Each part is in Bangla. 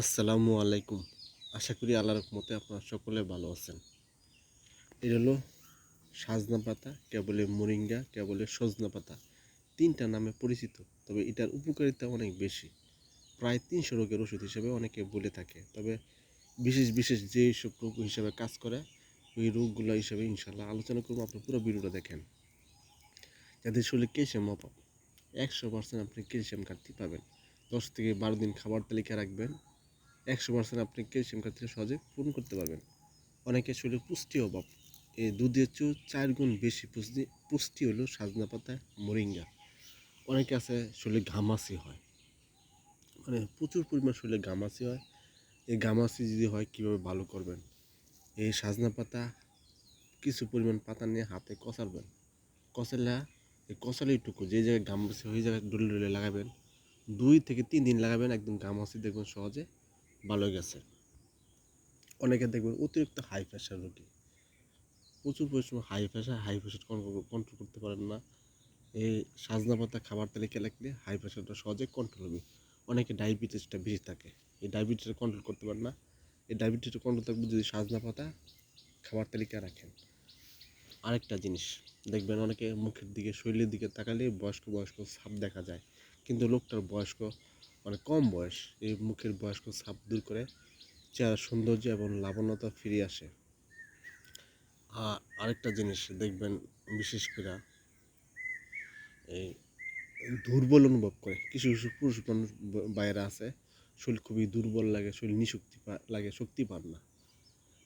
আসসালামু আলাইকুম। আশা করি আল্লাহর রহমতে আপনারা সকলে ভালো আছেন। এটা হলো সাজনা পাতা কে কেবলে মোরিঙ্গা কেবলে সজনা পাতা। তিনটা নামে পরিচিত, তবে এটার উপকারিতা অনেক বেশি। প্রায় তিনশো রোগের ওষুধ হিসেবে অনেকে বলে থাকে। তবে বিশেষ বিশেষ যে সব রোগ হিসেবে কাজ করে, ওই রোগগুলো হিসেবে ইনশাল্লাহ আলোচনা করব। আপনি পুরো ভিডিওটা দেখেন। যাদের শরীরে ক্যালসিয়াম অভাব, একশো পার্সেন্ট আপনি ক্যালসিয়াম ঘাটতি পাবেন। দশ থেকে বারো দিন খাবার তালিকা রাখবেন। একশো পার্সেন্ট আপনি ক্যালসিয়াম ঘাটতি সহজে পূরণ করতে পারবেন। অনেকের শরীরে পুষ্টি অভাব। এই দুধের চেয়েও চার গুণ বেশি পুষ্টি পুষ্টি হলো সাজনা পাতা, মোরিঙ্গা। অনেকে আছে শরীরে ঘামাসি হয়। মানে প্রচুর পরিমাণ শরীরে ঘামাসি হয়। এই ঘামাসি যদি হয়, কীভাবে ভালো করবেন? এই সাজনা পাতা কিছু পরিমাণ পাতা নিয়ে হাতে কষারবেন কষালা এই কষালিটুকু যে জায়গায় ঘামাসি ওই জায়গায় ডলে ডলে লাগাবেন। দুই থেকে তিন দিন লাগাবেন, একদম ঘামাসি দেখবেন সহজে। ভালো গেছে। অনেকে দেখবেন অতিরিক্ত হাই প্রেশার রোগী। প্রচুর পরিশ্রম high pressure high pressure control করতে পারেন না। এই সাজনা পাতা খাবার তালিকা লাগলে হাই প্রেশারটা সহজে কন্ট্রোল হবে। অনেকে ডায়াবেটিসটা বেশি থাকে। এই ডায়াবেটিসটা কন্ট্রোল করতে পারেন না। এই ডায়াবেটিসটা কন্ট্রোল থাকবে যদি সাজনা পাতা খাবার তালিকা রাখেন। আরেকটা জিনিস, দেখবেন অনেকে মুখের দিকে, শরীরের দিকে তাকালে বয়স্ক বয়স্ক ছাপ দেখা যায়। কিন্তু লোকটার বয়স্ক মানে কম বয়স, এই মুখের বয়স্ক ছাপ দূর করে চেহারা সৌন্দর্য এবং লাবণ্যতা ফিরে আসে। আর আরেকটা জিনিস দেখবেন বিশেষ করে এই দুর্বল অনুভব করে। কিছু কিছু পুরুষ মানুষ বাইরে আছে, শরীর খুবই দুর্বল লাগে, শরীর নিশক্তি লাগে, শক্তি পান না।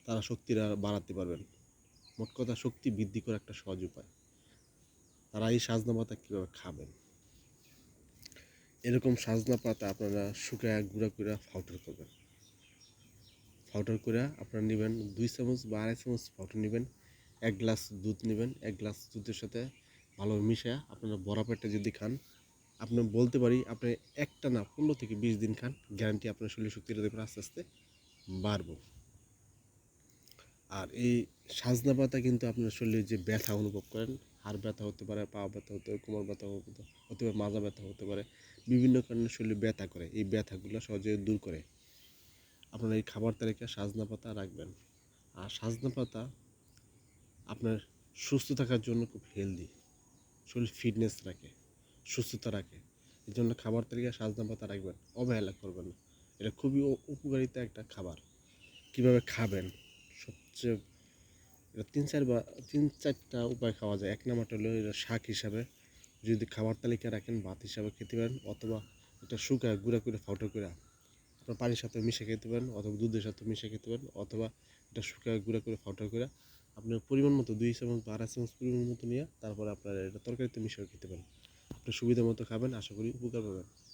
তারা শক্তিটা বাড়াতে পারবেন মোট কথা শক্তি বৃদ্ধি করার একটা সহজ উপায়। তারা এই সাজনা পাতা কীভাবে খাবেন? এরকম সাজনা পাতা আপনারা শুকায় গুঁড়া করে ফাউটার করবেন। ফাউটার করে আপনারা নেবেন দুই চামচ বা আড়াই চামচ ফাউটার নেবেন, এক গ্লাস দুধ নেবেন, এক গ্লাস দুধের সাথে ভালো মিশিয়ে আপনারা বড়া পেটে যদি খান আপনি বলতে পারি আপনি একটা না পনেরো থেকে বিশ দিন খান গ্যারান্টি আপনার শরীর শক্তিটা দেখবেন আস্তে আস্তে বাড়বো। আর এই সাজনা পাতা কিন্তু আপনার শরীরে যে ব্যথা অনুভব করেন হাড় ব্যথা হতে পারে, পা ব্যথা হতে পারে, কোমর ব্যথা হতে পারে মাজা ব্যথা হতে পারে, বিভিন্ন কারণে শরীরে ব্যথা করে। এই ব্যথাগুলো সহজে দূর করে। আপনারা এই খাবার তালিকায় সাজনা পাতা রাখবেন। আর সাজনা পাতা আপনার সুস্থ থাকার জন্য খুব হেলদি শরীর ফিটনেস রাখে, সুস্থতা রাখে। এই জন্য খাবার তালিকায় সাজনা পাতা রাখবেন, অবহেলা করবেন না। এটা খুবই উপকারিতা একটা খাবার। কীভাবে খাবেন? সবচেয়ে তিন চার বা, তিন চারটা উপায় খাওয়া যায়। এক নাম্বারটা হলো এটা শাক হিসাবে। যদি খাবার তালিকা রাখেন, ভাত হিসাবে খেতে পারেন, অথবা এটা শুকায় গুঁড়া করে ফাউটা করে আপনার পানির সাথে মিশে খেতে পারেন, অথবা দুধের সাথে মিশে খেতে পারেন, অথবা এটা শুকায় গুঁড়া করে ফাউটা করে আপনার পরিমাণ মতো, দুই চামচ বা আড়াই চামচ পরিমাণ মতো নিয়ে তারপরে আপনার এটা তরকারিতে মিশিয়ে খেতে পারেন। আপনি সুবিধা মতো খাবেন, আশা করি উপকার পাবেন।